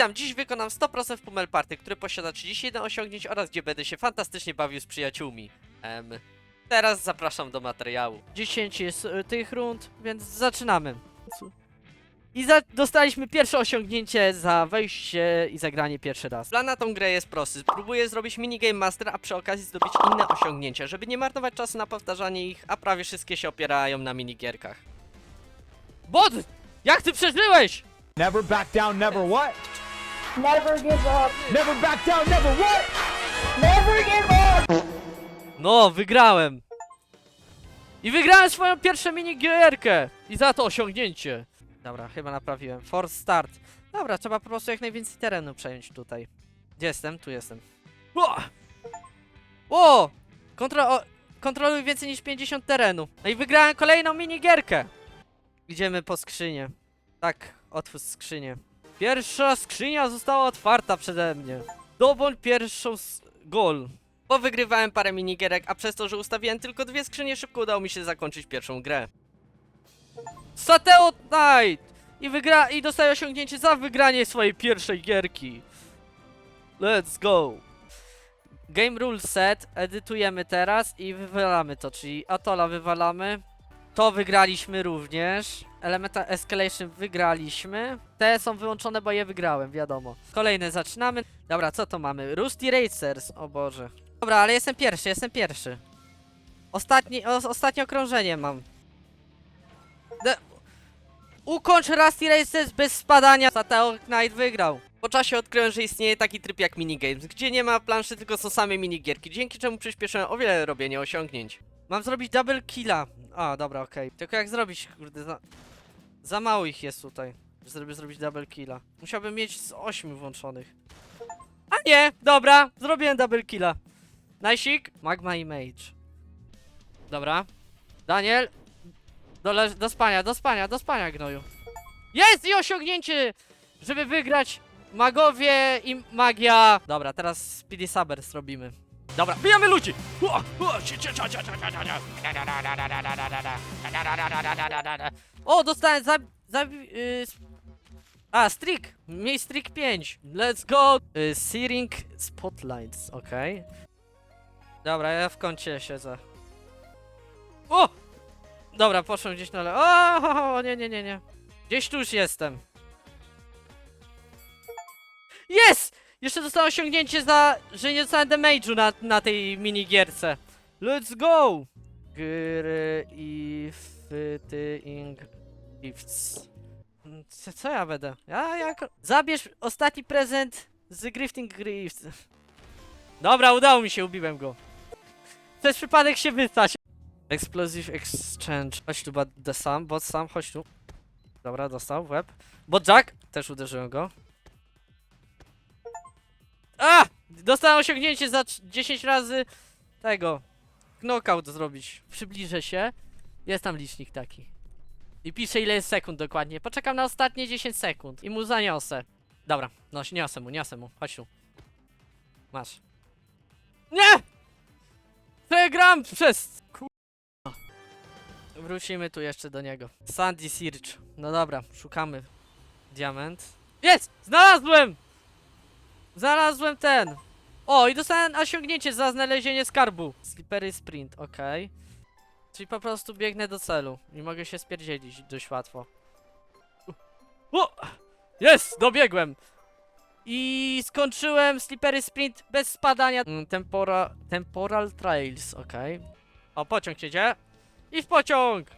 Witam, dziś wykonam 100% w Pummel Party, który posiada 31 osiągnięć oraz gdzie będę się fantastycznie bawił z przyjaciółmi. Em, teraz zapraszam do materiału. 10 jest e, tych rund, więc zaczynamy. I za dostaliśmy pierwsze osiągnięcie za wejście i zagranie pierwszy raz. Plan na tą grę jest prosty. Spróbuję zrobić minigame master, a przy okazji zdobyć inne osiągnięcia, żeby nie marnować czasu na powtarzanie ich, a prawie wszystkie się opierają na minigierkach. Bod! Jak ty przeżyłeś? Never back down, never what? Never give up. Never back down, never what? Never give up. No, wygrałem. I wygrałem swoją pierwszą minigierkę. I za to osiągnięcie. Dobra, chyba naprawiłem. Force start. Dobra, trzeba po prostu jak najwięcej terenu przejąć tutaj. Gdzie jestem? Tu jestem. O! o! Kontro o kontroluj więcej niż 50 terenu. No i wygrałem kolejną minigierkę. Idziemy po skrzynię. Tak, otwórz skrzynię. Pierwsza skrzynia została otwarta przeze mnie. Dobądź pierwszą gol. Bo wygrywałem parę minigierek, a przez to, że ustawiłem tylko dwie skrzynie, szybko udało mi się zakończyć pierwszą grę. Sateo Knight! I wygra i dostaje osiągnięcie za wygranie swojej pierwszej gierki. Let's go! Game rule set, edytujemy teraz i wywalamy to, czyli Atola wywalamy. To wygraliśmy również. Elementa Escalation wygraliśmy. Te są wyłączone, bo je wygrałem, wiadomo. Kolejne zaczynamy. Dobra, co to mamy? Rusty Racers, o Boże. Dobra, ale jestem pierwszy, jestem pierwszy. Ostatni, o, ostatnie okrążenie mam. De Ukończ Rusty Racers bez spadania. Sateo Knight wygrał. Po czasie odkryłem, że istnieje taki tryb jak minigames, gdzie nie ma planszy, tylko są same minigierki, dzięki czemu przyspieszyłem o wiele robienie osiągnięć. Mam zrobić double killa. A, dobra, okej. Tylko jak zrobić, kurde, za, za mało ich jest tutaj, żeby zrobić double killa. Musiałbym mieć z 8 włączonych. A nie, dobra, zrobiłem double killa. Najsik, magma i mage. Dobra. Daniel, do, do spania, do spania, do spania, gnoju. Jest i osiągnięcie, żeby wygrać magowie i magia. Dobra, teraz Speedy Saber zrobimy. Dobra, bijamy ludzi! Ua. O, dostałem za... za y, s- a, streak! Miej streak 5. Let's go! Y, Searing Spotlights, okej. Dobra, ja w kącie siedzę. O! Dobra, poszłem gdzieś na le... O, o, nie, nie, nie, nie. Gdzieś tu już jestem. Jest! Jeszcze dostałem osiągnięcie za, że nie dostałem damage'u na, na tej minigierce. Let's go! Gry i fitting gifts. Co, co ja będę? Ja jako... Zabierz ostatni prezent z Grifting Gifts. Dobra, udało mi się, ubiłem go. Przez przypadek się wystać. Explosive Exchange. Chodź tu, the sam, bot sam, chodź tu. Dobra, dostał w łeb. Bot Jack, też uderzyłem go. A! Dostałem osiągnięcie za trz- 10 razy tego. Knockout zrobić. Przybliżę się. Jest tam licznik taki. I pisze ile jest sekund dokładnie. Poczekam na ostatnie 10 sekund i mu zaniosę. Dobra, no niosę mu, niosę mu. Chodź tu. Masz. Nie! Telegram przez... Ku... Wrócimy tu jeszcze do niego. Sandy Search. No dobra, szukamy. Diament. Jest! Znalazłem! Znalazłem ten! O, i dostałem osiągnięcie za znalezienie skarbu. Slippery sprint, okej. Czyli po prostu biegnę do celu i mogę się spierdzielić dość łatwo. Jest! Dobiegłem! I skończyłem Slippery sprint bez spadania. Mm, Tempora, temporal Trails, okej. O, pociąg jedzie. I w pociąg!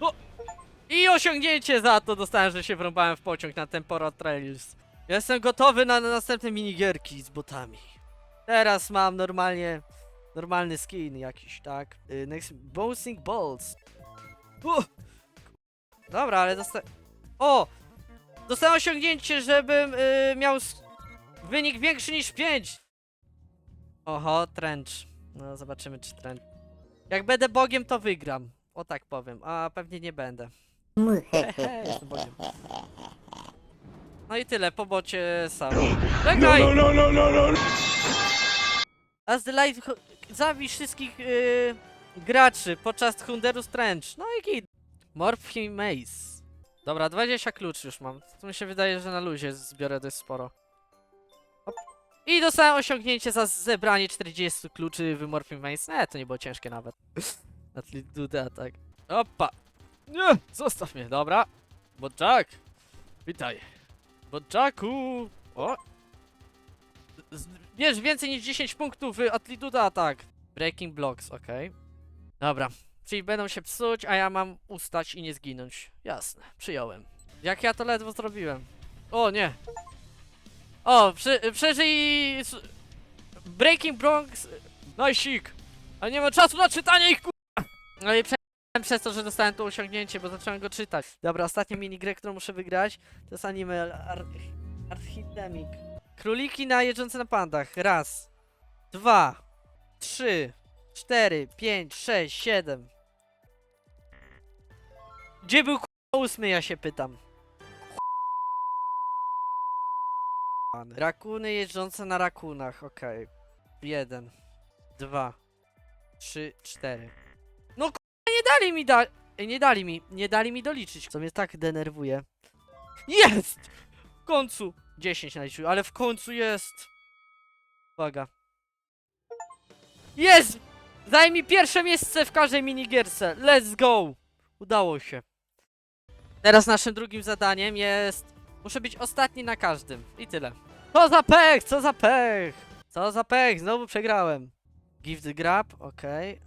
O! I osiągnięcie za to dostałem, że się wrąbałem w pociąg na Temporal Trails. Jestem gotowy na, na następne minigierki z botami. Teraz mam normalnie, normalny skin jakiś, tak? Y, next, Bouncing Balls. U! Dobra, ale dosta... O! Dostałem osiągnięcie, żebym y, miał wynik większy niż 5. Oho, trench. No, zobaczymy czy trench. Jak będę bogiem, to wygram. O tak powiem, a pewnie nie będę. Jestem bogiem. No i tyle, po bocie sam. Czekaj! No, no, no, no, no. As the light zabij wszystkich yy, graczy podczas Hunderus Trench. No i git. Morphe Maze. Dobra, 20 kluczy już mam. To mi się wydaje, że na luzie zbiorę dość sporo. Hop. I dostałem osiągnięcie za zebranie 40 kluczy w Morphing Maze. Nie, to nie było ciężkie nawet. Atliduda, tak. Opa! Nie, zostaw mnie, dobra. Bodżak! Witaj. Bodżaku! O! Z- Bierz więcej niż 10 punktów w Atliduda, tak. Breaking blocks, okej. Dobra. Czyli będą się psuć, a ja mam ustać i nie zginąć. Jasne, przyjąłem. Jak ja to ledwo zrobiłem. O, nie. O, przy, przeżyj... Breaking Bronx... Najsik! Ale nie ma czasu na czytanie ich, ku... No i przeżyłem przez to, że dostałem to osiągnięcie, bo zacząłem go czytać. Dobra, ostatnia minigrę, którą muszę wygrać, to jest anime Ar Archidemic. Króliki na jeżdżące na pandach. Raz. Dwa. Trzy. Cztery. Pięć. Sześć. Siedem. Gdzie był k***a ósmy, ja się pytam. Rakuny jeżdżące na rakunach, okej. Jeden. Dwa. Trzy. Cztery. No k***a, nie dali mi da... Nie dali mi, nie dali mi doliczyć, co mnie tak denerwuje. Jest! W końcu! 10 naliczyłem, ale w końcu jest! Uwaga. Jest! Daj mi pierwsze miejsce w każdej minigierce. Let's go! Udało się. Teraz naszym drugim zadaniem jest... Muszę być ostatni na każdym. I tyle. Co za pech! Co za pech! Co za pech! Znowu przegrałem. Give the grab, okej.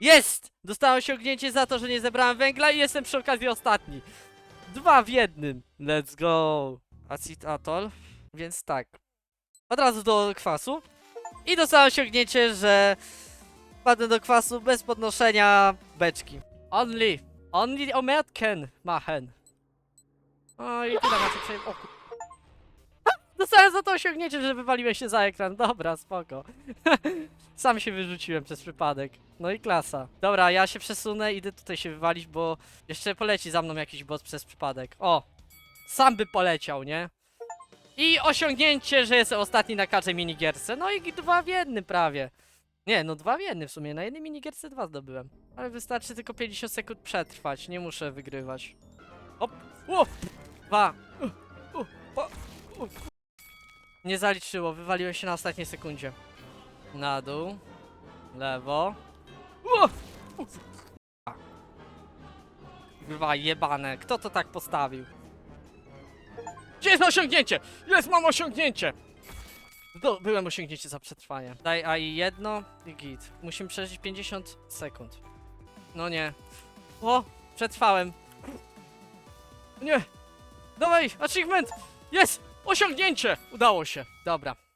Jest! Dostałem osiągnięcie za to, że nie zebrałem węgla i jestem przy okazji ostatni. Dwa w jednym. Let's go. Acid Atoll. Więc tak. Od razu do kwasu. I dostałem osiągnięcie, że wpadłem do kwasu bez podnoszenia beczki. Only. Only Ometken machen. O i tyle macie przejm... O! Dostałem za to osiągnięcie, że wywaliłem się za ekran. Dobra, spoko. Sam się wyrzuciłem przez przypadek. No i klasa. Dobra, ja się przesunę, idę tutaj się wywalić, bo jeszcze poleci za mną jakiś boss przez przypadek. O! Sam by poleciał, nie? I osiągnięcie, że jestem ostatni na każdej minigierce. No i dwa w jednym prawie. Nie, no dwa w jednym w sumie. Na jednej minigierce dwa zdobyłem. Ale wystarczy tylko 50 sekund przetrwać. Nie muszę wygrywać. Hop! O! Dwa! U, u, o, u. Nie zaliczyło, wywaliłem się na ostatniej sekundzie. Na dół. Lewo. O! U, a. Kurwa jebane, kto to tak postawił? Gdzie jest osiągnięcie? Jest, mam osiągnięcie! Do, byłem osiągnięcie za przetrwanie. Daj AI jedno i git. Musimy przeżyć 50 sekund. No nie. O! Przetrwałem. Nie! Dawaj! Achievement! Jest! Osiągnięcie! Udało się. Dobra.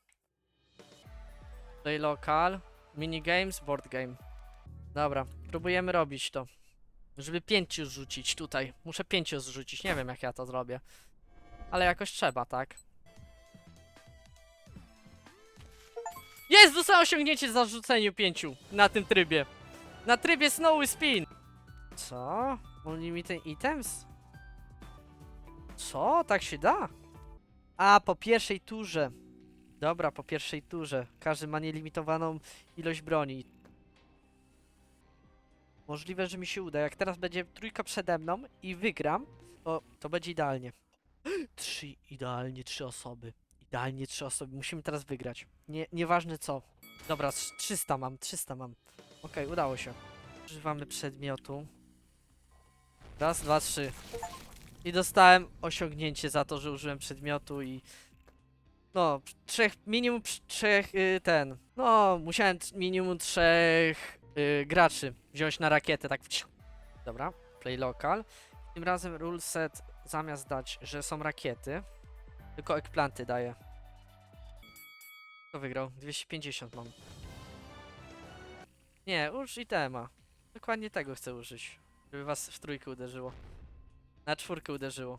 Play local. Minigames, board game. Dobra, próbujemy robić to. Żeby pięciu zrzucić tutaj. Muszę pięciu zrzucić. Nie wiem jak ja to zrobię. Ale jakoś trzeba, tak? Jest! Dostałem osiągnięcie za rzuceniu pięciu na tym trybie. Na trybie Snowy Spin. Co? Unlimited items? Co? Tak się da? A, po pierwszej turze. Dobra, po pierwszej turze. Każdy ma nielimitowaną ilość broni. Możliwe, że mi się uda. Jak teraz będzie trójka przede mną i wygram, to, to będzie idealnie. Trzy, idealnie trzy osoby. Idealnie trzy osoby. Musimy teraz wygrać. Nie, nieważne co. Dobra, s- 300 mam, 300 mam. Okej, udało się. Używamy przedmiotu. Raz, dwa, trzy. I dostałem osiągnięcie za to, że użyłem przedmiotu i... No, trzech, minimum trzech, y, ten... No, musiałem minimum trzech y, graczy wziąć na rakietę, tak. Dobra, play local. Tym razem rule set zamiast dać, że są rakiety, tylko ekplanty daje. Kto wygrał? 250 mam. Nie, uż itema. Dokładnie tego chcę użyć. Żeby was w trójkę uderzyło. Na czwórkę uderzyło.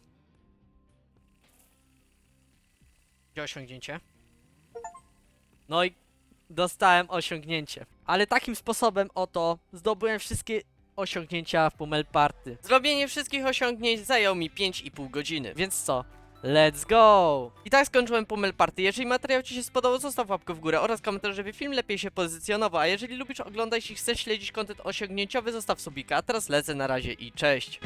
Gdzie osiągnięcie? No i dostałem osiągnięcie. Ale takim sposobem oto zdobyłem wszystkie osiągnięcia w Pummel Party. Zrobienie wszystkich osiągnięć zajęło mi 5,5 godziny, więc co? Let's go! I tak skończyłem Pummel Party. Jeżeli materiał Ci się spodobał, zostaw łapkę w górę oraz komentarz, żeby film lepiej się pozycjonował. A jeżeli lubisz oglądać i chcesz śledzić content osiągnięciowy, zostaw subika. A teraz lecę na razie i cześć!